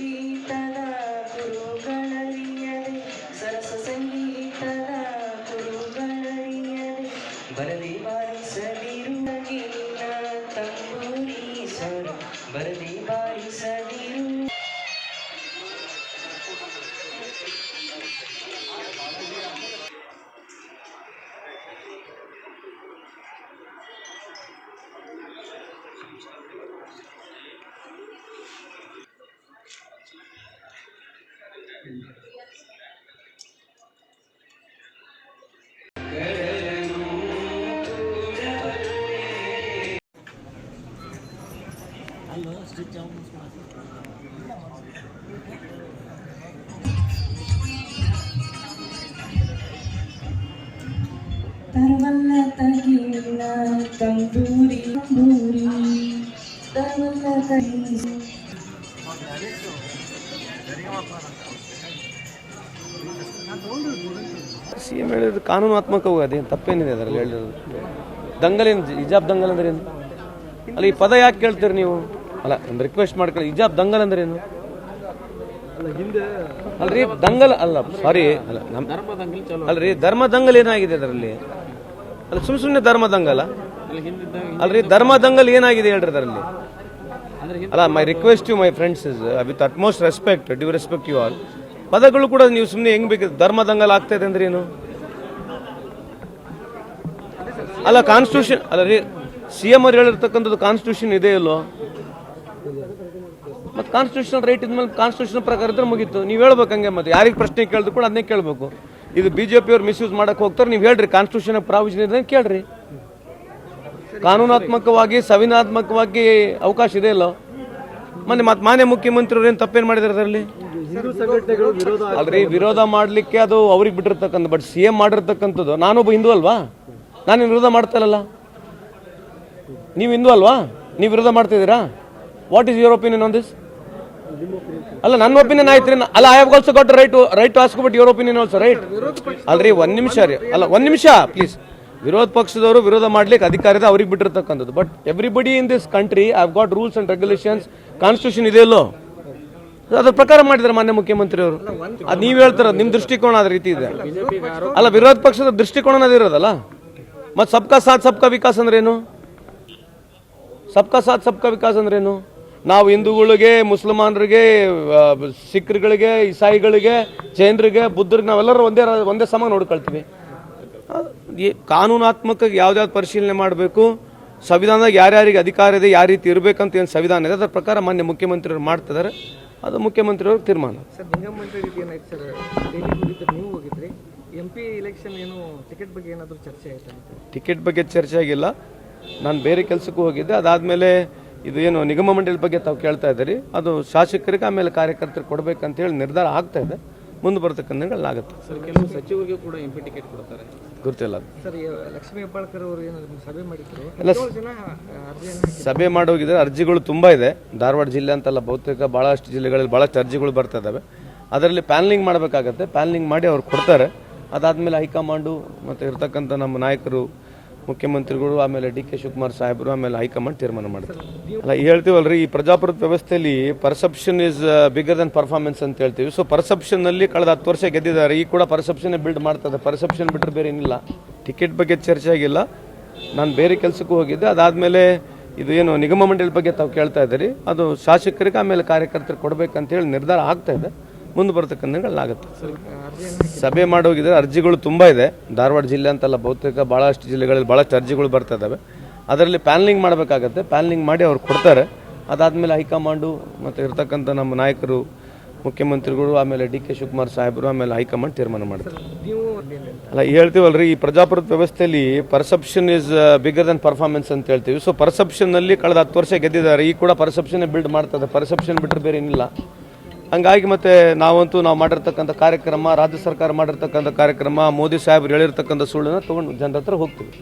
Bye. ತರವಲ್ಲ ತಗಿಲ್ಲ tandoori tandoori ತರವಲ್ಲ ತಗಿ C M ಹೇಳಿದ್ರು ಕಾನೂನಾತ್ಮಕವೂ ಅದೇನು ತಪ್ಪೇನಿದೆ ಅದರಲ್ಲಿ ಹೇಳಿರೋದು? ದಂಗಲೇನು, ಹಿಜಾಬ್ ದಂಗಲ್ ಅಂದ್ರೆ ಅಲ್ಲ ಈ ಪದ ಯಾಕೆ ಕೇಳ್ತೀರಿ ನೀವು? ಅಲ್ಲ ಒಂದು ರಿಕ್ವೆಸ್ಟ್ ಮಾಡ್ಕೊಳ್ಳಿ. ಹಿಜಾಬ್ ದಂಗಲ್ ಅಂದ್ರೆ ಏನು? ಅಲ್ರಿ ದಂಗಲ್ ಅಲ್ಲ ಸಾರಿ ಅಲ್ಲ ನಮ್ಮ ಅಲ್ರಿ ಧರ್ಮ ದಂಗಲ್ ಏನಾಗಿದೆ ಅದರಲ್ಲಿ? ಅಲ್ಲ ಸುಮ್ ಸುಮ್ಮನೆ ಧರ್ಮ ದಂಗಲ್ ಅಲ್ರಿ ಧರ್ಮ ದಂಗಲ್ ಏನಾಗಿದೆ ಹೇಳ್ರಿ ಅದರಲ್ಲಿ? ಅಲ್ಲ my request you my friends is with utmost respect due respect you all ಪದಗಳು ಕೂಡ ನೀವು ಸುಮ್ಮನೆ ಹೆಂಗ್ ಬೇಕು? ಧರ್ಮ ದಂಗಲ್ ಆಗ್ತಾ ಇದೆ ಅಂದ್ರೆ ಏನು? ಅಲ್ಲ ಕಾನ್ಸ್ಟಿಟ್ಯೂಷನ್ ಅಲ್ಲ ರೀ ಸಿ ಎಂ ಅವ್ರು ಹೇಳಿರ್ತಕ್ಕಂಥದ್ದು ಕಾನ್ಸ್ಟಿಟ್ಯೂಷನ್ ಇದೆ ಇಲ್ಲೋ? ಮತ್ತೆ ಕಾನ್ಸ್ಟಿಟ್ಯೂಷನ್ ರೈಟ್ ಇದ್ಮೇಲೆ ಕಾನ್ಸ್ಟಿಟ್ಯೂಷನ್ ಪ್ರಕಾರ ಇದ್ರೆ ಮುಗೀತು. ನೀವು ಹೇಳ್ಬೇಕು ಹಂಗೆ ಮತ್ತೆ. ಯಾರಿಗೆ ಪ್ರಶ್ನೆ ಕೇಳಿದ್ರು ಕೂಡ ಅದನ್ನೇ ಕೇಳಬೇಕು. ಇದು ಬಿಜೆಪಿ ಅವ್ರು ಮಿಸ್ಯೂಸ್ ಮಾಡೋಕೆ ಹೋಗ್ತಾರೆ ನೀವು ಹೇಳ್ರಿ ಕಾನ್ಸ್ಟಿಟ್ಯೂಷನ್ ಪ್ರಾವಿಷನ್ ಇದೆ ಕೇಳ್ರಿ. ಕಾನೂನಾತ್ಮಕವಾಗಿ ಸಂವಿಧಾನಾತ್ಮಕವಾಗಿ ಅವಕಾಶ ಇದೆ ಅಲ್ಲ? ಮೊನ್ನೆ ಮತ್ತೆ ಮಾನ್ಯ ಮುಖ್ಯಮಂತ್ರಿಯವ್ರು ಏನು ತಪ್ಪೇನು ಮಾಡಿದ್ರೆ ಅದರಲ್ಲಿ? ಅಲ್ರಿ ವಿರೋಧ ಮಾಡಲಿಕ್ಕೆ ಅದು ಅವ್ರಿಗೆ ಬಿಟ್ಟಿರ್ತಕ್ಕಂಥ ಬಟ್ ಸಿ ಎಂ ಮಾಡಿರ್ತಕ್ಕಂಥದ್ದು. ನಾನೊಬ್ಬ ಹಿಂದೂ ಅಲ್ವಾ? ನಾನು ವಿರೋಧ ಮಾಡ್ತಾ ಇಲ್ಲಲ್ಲ? ನೀವು ಹಿಂದೂ ಅಲ್ವಾ? ನೀವು ವಿರೋಧ ಮಾಡ್ತಿದ್ದೀರಾ what is your opinion on this ಅಲ್ಲ, ನನ್ನ ಒಪಿನಿಯನ್ ಆಯ್ತು ಅಲ್ಲ I have also got right right to ask but your opinion also right ಅಲ್ರಿ, ಒಂದ್ ನಿಮಿಷ ರೀ. ಅಲ್ಲ, ಒಂದ್ ನಿಮಿಷ ಪ್ಲೀಸ್ ವಿರೋಧ ಪಕ್ಷದವರು ವಿರೋಧ ಮಾಡ್ಲಿಕ್ಕೆ ಅಧಿಕಾರ ಇದೆ ಅವ್ರಿಗೆ ಬಿಟ್ಟಿರ್ತಕ್ಕಂಥದ್ದು. But everybody in this country I have got rules and regulations constitution ಇದೆ ಇಲ್ಲೋ ಅದ್ರ ಪ್ರಕಾರ ಮಾಡಿದ್ದಾರೆ ಮಾನ್ಯ ಮುಖ್ಯಮಂತ್ರಿ ಅವರು. ಅದು ನೀವು ಹೇಳ್ತಾರ ನಿಮ್ಮ ದೃಷ್ಟಿಕೋನ ಅದ ರೀತಿ ಇದೆ. ಅಲ್ಲ, ವಿರೋಧ ಪಕ್ಷದ ದೃಷ್ಟಿಕೋನ ಅದಿರೋದಲ್ಲ ಮತ್ತೆ ಸಬ್ಕಾ ಸಾಥ್, ಸಬ್ಕಾ ವಿಕಾಸ್ ಅಂದ್ರೇನು? ಸಬ್ಕಾ ಸಾಥ್, ಸಬ್ಕಾ ವಿಕಾಸ್ ಅಂದ್ರೇನು? ನಾವು ಹಿಂದೂಗಳಿಗೆ ಮುಸಲ್ಮಾನರಿಗೆ ಆ, ಸಿಖ್ರುಗಳಿಗೆ ಇಸಾಯಿಗಳಿಗೆ ಜೈನರಿಗೆ ಬುದ್ಧರಿಗೆ ನಾವೆಲ್ಲರೂ ಒಂದೇ ಒಂದೇ ಸಮ ನೋಡ್ಕೊಳ್ತೀವಿ. ಈ ಕಾನೂನಾತ್ಮಕ ಯಾವ್ದಾವ್ದು ಪರಿಶೀಲನೆ ಮಾಡಬೇಕು ಸಂವಿಧಾನದಾಗ ಯಾರ್ಯಾರಿಗೆ ಅಧಿಕಾರ ಇದೆ ಯಾವ ರೀತಿ ಇರಬೇಕಂತ ಏನು ಸಂವಿಧಾನ ಇದೆ ಅದರ ಪ್ರಕಾರ ಮಾನ್ಯ ಮುಖ್ಯಮಂತ್ರಿಯವರು ಮಾಡ್ತಿದ್ದಾರೆ ಅದು ಮುಖ್ಯಮಂತ್ರಿಯವ್ರ ತೀರ್ಮಾನ. ಸರ್ ಮುಖ್ಯಮಂತ್ರಿ ಮಂತ್ರಿ ರೀತಿ ಸರ್? ಡೆಲ್ಲಿಗೆ ಹೋಗಿದ್ರಿ ನೀವು ಹೋಗಿದ್ರಿ. ಎಂ ಪಿ ಇಲೆಕ್ಷನ್ ಏನು ಟಿಕೆಟ್ ಬಗ್ಗೆ ಏನಾದರೂ ಚರ್ಚೆ ಆಯ್ತಾ? ಟಿಕೆಟ್ ಬಗ್ಗೆ ಚರ್ಚೆ ಆಗಿಲ್ಲ. ನಾನು ಬೇರೆ ಕೆಲಸಕ್ಕೂ ಹೋಗಿದ್ದೆ. ಅದಾದಮೇಲೆ ಇದು ಏನು ನಿಗಮ ಮಂಡಳಿ ಬಗ್ಗೆ ತಾವು ಕೇಳ್ತಾ ಇದ್ದೀರಿ. ಅದು ಶಾಸಕರಿಗೆ ಆಮೇಲೆ ಕಾರ್ಯಕರ್ತರಿಗೆ ಕೊಡಬೇಕಂತ ಹೇಳಿ ನಿರ್ಧಾರ ಆಗ್ತಾ ಇದೆ. ಮುಂದೆ ಬರ್ತಕ್ಕಂಥ ಆಗುತ್ತೆ. ಸರ್ ಕೆಲವು ಸಚಿವರಿಗೆ ಕೂಡ ಎಂ ಪಿ ಟಿಕೆಟ್ ಕೊಡ್ತಾರೆ. ಗೊತ್ತಿಲ್ಲ ಅಲ್ಲ ಸರ್ ಈ ಲಕ್ಷ್ಮೀ ಹೆಬ್ಬಾಳ್ಕರ್ ಅವರು ಏನು ಸಭೆ ಮಾಡಿದ್ರು? ಎಲ್ಲ ಸಭೆ ಮಾಡೋಗಿದ್ರೆ ಅರ್ಜಿಗಳು ತುಂಬ ಇದೆ. ಧಾರವಾಡ ಜಿಲ್ಲೆ ಅಂತಲ್ಲ ಬಹುತೇಕ ಭಾಳಷ್ಟು ಜಿಲ್ಲೆಗಳಲ್ಲಿ ಭಾಳಷ್ಟು ಅರ್ಜಿಗಳು ಬರ್ತಾ ಇದ್ದಾವೆ. ಅದರಲ್ಲಿ ಪ್ಯಾನಲಿಂಗ್ ಮಾಡಬೇಕಾಗತ್ತೆ. ಪ್ಯಾನಲಿಂಗ್ ಮಾಡಿ ಅವ್ರು ಕೊಡ್ತಾರೆ. ಅದಾದ್ಮೇಲೆ ಹೈಕಮಾಂಡು ಮತ್ತು ಇರ್ತಕ್ಕಂಥ ನಮ್ಮ ನಾಯಕರು ಮುಖ್ಯಮಂತ್ರಿಗಳು, ಆಮೇಲೆ ಡಿ ಕೆ ಶಿವಕುಮಾರ್ ಸಾಹೇಬರು, ಆಮೇಲೆ ಹೈಕಮಾಂಡ್ ತೀರ್ಮಾನ ಮಾಡ್ತಾರೆ ಅಲ್ಲ ಹೇಳ್ತೀವಲ್ರಿ, ಈ ಪ್ರಜಾಪ್ರಭುತ್ವ ವ್ಯವಸ್ಥೆಯಲ್ಲಿ perception is bigger than performance ಅಂತ ಹೇಳ್ತೀವಿ. ಸೊ ಪರ್ಸೆಪ್ಷನ್ನಲ್ಲಿ ಕಳೆದ ಹತ್ತು ವರ್ಷ ಗೆದ್ದಿದ್ದಾರೆ. ಈ ಕೂಡ ಪರ್ಸೆಪ್ಷನ್ ಬಿಲ್ಡ್ ಮಾಡ್ತದೆ. ಪರ್ಸೆಪ್ಷನ್ ಬಿಟ್ಟರೆ ಬೇರೆ ಏನಿಲ್ಲ. ಟಿಕೆಟ್ ಬಗ್ಗೆ ಚರ್ಚೆ ಆಗಿಲ್ಲ. ನಾನು ಬೇರೆ ಕೆಲಸಕ್ಕೂ ಹೋಗಿದ್ದೆ. ಅದಾದಮೇಲೆ ಇದು ಏನು, ನಿಗಮ ಮಂಡಳಿ ಬಗ್ಗೆ ತಾವು ಕೇಳ್ತಾ ಇದ್ದೀರಿ. ಅದು ಶಾಸಕರಿಗೆ, ಆಮೇಲೆ ಕಾರ್ಯಕರ್ತರಿಗೆ ಕೊಡಬೇಕಂತ ಹೇಳಿ ನಿರ್ಧಾರ ಆಗ್ತಾ ಇದೆ. ಮುಂದೆ ಬರ್ತಕ್ಕಂಥ ಆಗುತ್ತೆ. ಸಭೆ ಮಾಡೋಗಿದ್ರೆ ಅರ್ಜಿಗಳು ತುಂಬ ಇದೆ. ಧಾರವಾಡ ಜಿಲ್ಲೆ ಅಂತಲ್ಲ ಬಹುತೇಕ ಭಾಳಷ್ಟು ಜಿಲ್ಲೆಗಳಲ್ಲಿ ಭಾಳಷ್ಟು ಅರ್ಜಿಗಳು ಬರ್ತಾ ಇದ್ದಾವೆ ಅದರಲ್ಲಿ ಪ್ಯಾನಲಿಂಗ್ ಮಾಡಬೇಕಾಗತ್ತೆ. ಪ್ಯಾನಲಿಂಗ್ ಮಾಡಿ ಅವ್ರು ಕೊಡ್ತಾರೆ. ಅದಾದಮೇಲೆ ಹೈಕಮಾಂಡು ಮತ್ತು ಇರ್ತಕ್ಕಂಥ ನಮ್ಮ ನಾಯಕರು, ಮುಖ್ಯಮಂತ್ರಿಗಳು, ಆಮೇಲೆ ಡಿ ಕೆ ಶಿವಕುಮಾರ್ ಸಾಹೇಬರು, ಆಮೇಲೆ ಹೈಕಮಾಂಡ್ ತೀರ್ಮಾನ ಮಾಡ್ತಾರೆ. ಅಲ್ಲ ಹೇಳ್ತೀವಲ್ಲ ಹೇಳ್ತೀವಲ್ರಿ, ಈ ಪ್ರಜಾಪ್ರಭುತ್ವ ವ್ಯವಸ್ಥೆಯಲ್ಲಿ perception is bigger than performance ಅಂತ ಹೇಳ್ತೀವಿ. ಸೊ ಪರ್ಸೆಪ್ಷನ್ನಲ್ಲಿ ಕಳೆದ ಹತ್ತು ವರ್ಷ ಗೆದ್ದಿದ್ದಾರೆ. ಈ ಕೂಡ ಪರ್ಸೆಪ್ಷನ್ ಬಿಲ್ಡ್ ಮಾಡ್ತದೆ ಪರ್ಸೆಪ್ಷನ್ ಬಿಟ್ಟರೆ ಬೇರೆ ಏನಿಲ್ಲ ಹಂಗಾಗಿ ಮತ್ತೆ ನಾವಂತೂ ನಾವು ಮಾಡಿರ್ತಕ್ಕಂಥ ಕಾರ್ಯಕ್ರಮ, ರಾಜ್ಯ ಸರ್ಕಾರ ಮಾಡಿರ್ತಕ್ಕಂಥ ಕಾರ್ಯಕ್ರಮ, ಮೋದಿ ಸಾಹೇಬ್ರು ಹೇಳಿರ್ತಕ್ಕಂಥ ಸುಳ್ಳನ್ನು ತಗೊಂಡು ಜನರ ಹತ್ರ ಹೋಗ್ತೀವಿ.